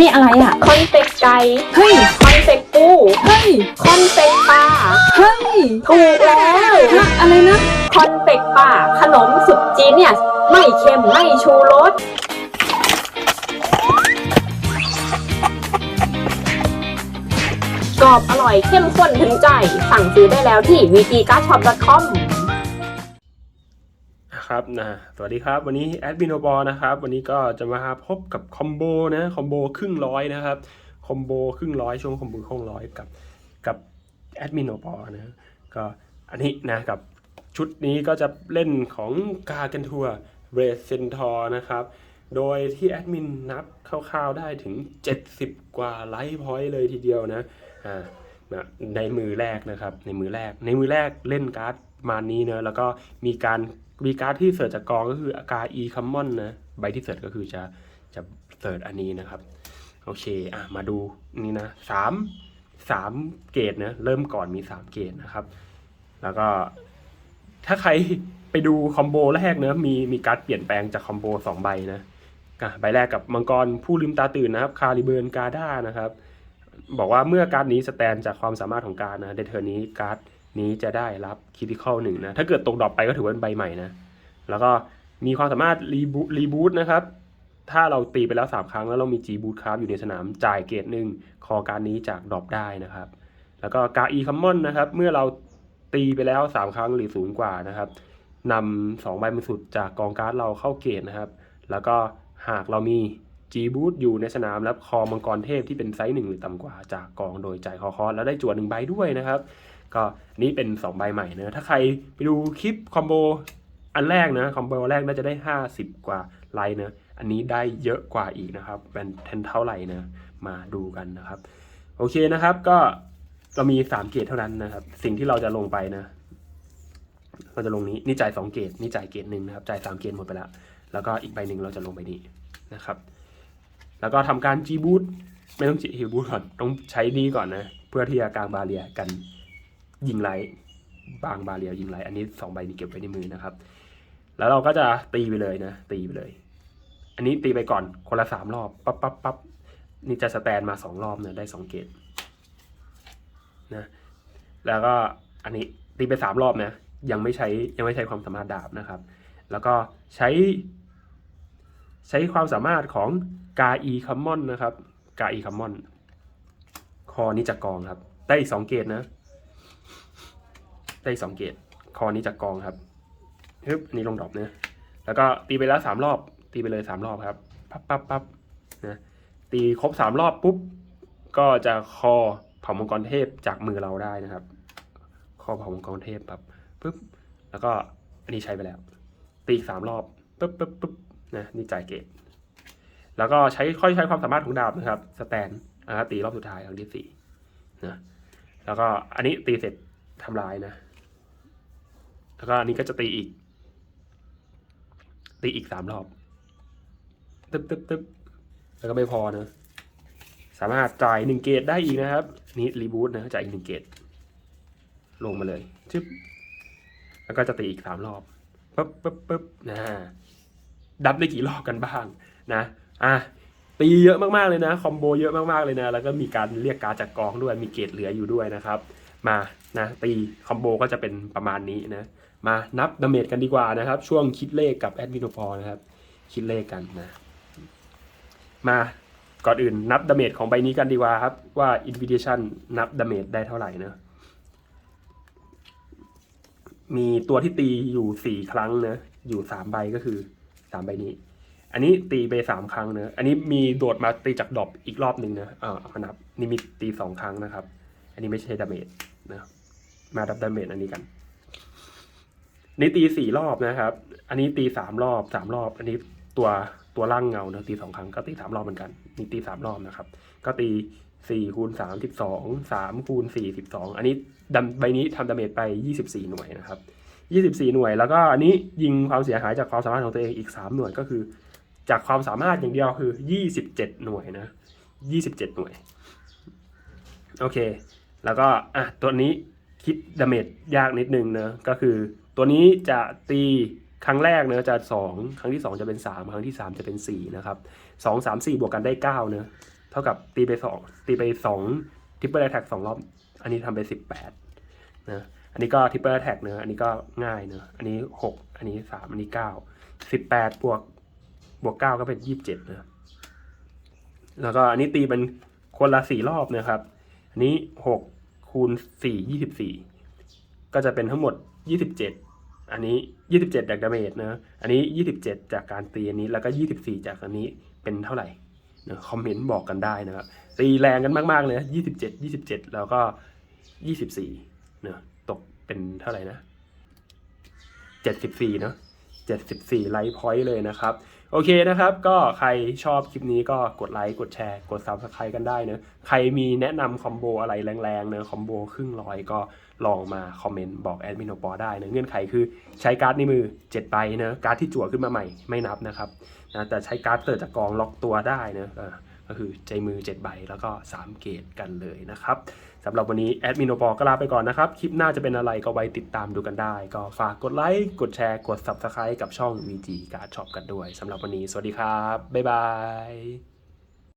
นี่อะไรอะ คอนเฟกไก่เฮ้ย คอนเฟกปูเฮ้ย คอนเฟกปลาเฮ้ยถูกแล้วฮะอะไรนะ คอนเฟกปลาขนมสุดจีเนียสไม่เค็มไม่ชูรสกรอบอร่อยเข้มข้นถึงใจ สั่งซื้อได้แล้วที่ w g g a r s h o p c o m ครับนะสวัสดีครับ วันนี้แอดมินโอบอนะครับ วันนี้ก็จะมาพบกับคอมโบนะคอมโบครึ่งร้อยนะครับคอมโบครึ่งร้อยช่วงคอมโบครึ่งร้อยกับกับแอดมินโอบอนะก็อันนี้นะกับชุดนี้ก็จะเล่นของกากันทัวเรสเซนทอร์นะครับ โดยที่แอดมินนับคร่าวๆได้ถึง 70 กว่าไลท์พอยต์เลยทีเดียวนะอ่าในมือแรกนะครับในมือแรกในมือแรกเล่นการ์ด ประมาณนี้เนอะแล้วก็มีการมีการ์ดที่เสิร์ชจากกองก็คืออากา e common นนะใบที่เสิร์ชก็คือจะจะเสิร์ชอันนี้นะครับ โอเคอะมาดูนี่นะสามสามเกรดเนะเริ่มก่อนมีสามเกรดนะครับ แล้วก็ถ้าใครไปดูคอมโบแรกเนะมีมีการ์ดเปลี่ยนแปลงจากคอมโบสองใบนะใบแรกกับมังกรผู้ลืมตาตื่นนะครับ คาริเบิร์นกาด้านะครับ บอกว่าเมื่อการ์ดนี้สแตนจากความสามารถของการนะในเทอร์นี้การ์ด นี้จะได้รับคิติคอลหนึ่งนะ ถ้าเกิดตกดรอปไปก็ถือว่าเป็นใบใหม่นะ แล้วก็มีความสามารถรีบูรีบูตนะครับ ถ้าเราตีไปแล้ว 3 ครั้งแล้วเรามี G บูตครับอยู่ในสนามจ่ายเกรดหนึ่งคอการนี้จากดรอปได้นะครับ แล้วก็กาอีคัมมอนนะครับ เมื่อเราตีไปแล้ว 3 ครั้งหรือสูงกว่านะครับนำสองใบบนสุดจากกองการ์ดเราเข้าเกรดนะครับ แล้วก็หากเรามี G บูตอยู่ในสนามแล้วคอมังกรเทพที่เป็นไซส์หนึ่งหรือต่ำกว่าจากกองโดยจ่ายคอคอสแล้วได้จวดหนึ่งใบด้วยนะครับ ก็นี่เป็น 2 ใบใหม่เนะถ้าใครไปดูคลิปคอมโบอันแรกนะคอมโบแรกน่าจะได้ 50 กว่าไลน์นะอันนี้ได้เยอะกว่าอีกนะครับเป็นเทนเท่าไหร่นะมาดูกันนะครับ โอเคนะครับก็เรามี 3 เกรดเท่านั้นนะครับ สิ่งที่เราจะลงไปนะเราจะลงนี้นี่จ่าย 2 เกรดนี่จ่ายเกรดหนึ่งนะครับจ่าย 3 เกรดหมดไปแล้วแล้วก็อีกใบหนึ่งเราจะลงไปนี้นะครับ แล้วก็ทำการ G boot ไม่ต้อง G boot ก่อนต้องใช้นี้ก่อนนะ เพื่อที่จะกางบาเรียกัน ยิงไลบางบาเรียวยิงไลอันนี้สองใบนี้เก็บไว้ในมือนะครับ แล้วเราก็จะตีไปเลยนะ ตีไปเลย อันนี้ตีไปก่อนคนละสามรอบปั๊บปั๊บปั๊บนี่จะสแตนมาสองรอบเนี่ยได้สองเกตนะแล้วก็อันนี้ตีไปสามรอบนะยังไม่ใช้ยังไม่ใช้ความสามารถดาบนะครับ แล้วก็ใช้ ใช้ความสามารถของกาอีคัมมอนนะครับกาอีคัมมอนคอนี้จากกองครับ ได้อีกสองเกตนะ ได้สองเกตคอนี้จากกองครับฮึบอันนี้ลงดรอปนะแล้วก็ตีไปแล้วสามรอบ ตีไปเลยสามรอบครับ ปั๊บปั๊บปั๊บนะตีครบสามรอบปุ๊บ ก็จะคอเผ่ามังกรเทพจากมือเราได้นะครับ คอเผ่ามังกรเทพครับปุ๊บ แล้วก็อันนี้ใช้ไปแล้ว ตีสามรอบปุ๊บปุ๊บปุ๊บนะนี่จ่ายเกตแล้วก็ใช้ค่อยใช้ความสามารถของดาบนะครับ สแตนนะครับตีรอบสุดท้ายครั้งที่สี่นะแล้วก็อันนี้ตีเสร็จทำลายนะ แล้วก็อันนี้ก็จะตีอีก ตีอีกสามรอบตึ๊บตึ๊บตึ๊บแล้วก็ไม่พอนะสามารถจ่ายหนึ่งเกตได้อีกนะครับ นี่รีบูตนะจ่ายอีกหนึ่งเกตลงมาเลยชึบแล้วก็จะตีอีกสามรอบปึ๊บปึ๊บปึ๊บนะดับได้กี่รอบกันบ้างนะอะตีเยอะมากๆเลยนะคอมโบเยอะมากๆเลยนะ แล้วก็มีการเรียกการจากกองด้วยมีเกตเหลืออยู่ด้วยนะครับ มานะตีคอมโบก็จะเป็นประมาณนี้นะ มานับดาเมจกันดีกว่านะครับ ช่วงคิดเลขกับแอดมินโฟอร์นะครับ คิดเลขกันนะ มาก่อนอื่นนับดาเมจของใบนี้กันดีกว่าครับ ว่า Invitation นับดาเมจได้เท่าไหร่นะมีตัวที่ตีอยู่สี่ครั้งนะอยู่สามใบก็คือสามใบนี้ อันนี้ตีไปสามครั้งเนะอันนี้มีโดดมาตีจากดอปอีกรอบหนึ่งนะเออเอามานับนี่มีตีสองครั้งนะครับ อันนี้ไม่ใช่ดาเมจนะมาดับดาเมจอันนี้กัน นี่ตีสี่รอบนะครับ อันนี้ตีสามรอบสามรอบ อันนี้ตัวตัวล่างเงานะตีสองครั้งก็ตีสามรอบเหมือนกันนี่ตีสามรอบนะครับ ก็ตีสี่คูณสามสิบสองสามคูณสี่สิบสองอันนี้ดันใบนี้ทำดาเมจไปยี่สิบสี่หน่วยนะครับยี่สิบสี่หน่วย แล้วก็อันนี้ยิงความเสียหายจากความสามารถของตัวเองอีกสามหน่วยก็คือ จากความสามารถอย่างเดียวคือยี่สิบเจ็ดหน่วยนะยี่สิบเจ็ดหน่วย โอเค แล้วก็อะตัวนี้คิดดาเมจยากนิดนึงนะก็คือ ตัวนี้จะตีครั้งแรกเนะจะสองครั้งที่สองจะเป็นสามครั้งที่สามจะเป็นสี่นะครับสองสามสี่บวกกันได้เก้าเนะเท่ากับตีไปสองตีไปสองทิปเปิลแท็กสองรอบ อันนี้ทำไปสิบแปดนะอันนี้ก็ทิปเปิลแท็กเนอะอันนี้ก็ง่ายเนอะอันนี้หกอันนี้สามอันนี้เก้าสิบแปดบวกบวกเก้าก็เป็นยี่สิบเจ็ดนะแล้วก็อันนี้ตีเป็นคนละสี่รอบนะครับ อันนี้หกคูณสี่ยี่สิบสี่ก็จะเป็นทั้งหมดยี่สิบเจ็ด อันนี้ยี่สิบเจ็ดจากดาเมจนะ อันนี้ยี่สิบเจ็ดจากการตีอันนี้ แล้วก็ยี่สิบสี่จากอันนี้เป็นเท่าไหร่นะคอมเมนต์บอกกันได้นะครับ ตีแรงกันมาก ๆ เลยนะยี่สิบเจ็ดยี่สิบเจ็ดแล้วก็ยี่สิบสี่เนอะตกเป็นเท่าไหร่นะเจ็ดสิบสี่เนอะ 74 ไลค์พอยต์เลยนะครับ โอเคนะครับ ก็ใครชอบคลิปนี้ก็กดไลค์ กดแชร์ กด Subscribe กันได้เนอะใครมีแนะนำคอมโบอะไรแรงๆเนอะคอมโบครึ่งร้อยก็ลองมาคอมเมนต์บอกแอดมินโอปอได้เนอะเงื่อนไขคือใช้การ์ดในมือ 7 ใบเนอะการ์ดที่จั่วขึ้นมาใหม่ไม่นับนะครับนะแต่ใช้การ์ดเติร์จากกองล็อกตัวได้เนะเออ ก็คือใจมือ 7 ใบแล้วก็ 3 เกตกันเลยนะครับสำหรับวันนี้แอดมินโอปอก็ลาไปก่อนนะครับ คลิปหน้าจะเป็นอะไรก็ไว้ติดตามดูกันได้ ก็ฝากกดไลค์กดแชร์กด Subscribe กับช่อง VG Card Shop กันด้วยสำหรับวันนี้สวัสดีครับ บ๊ายบาย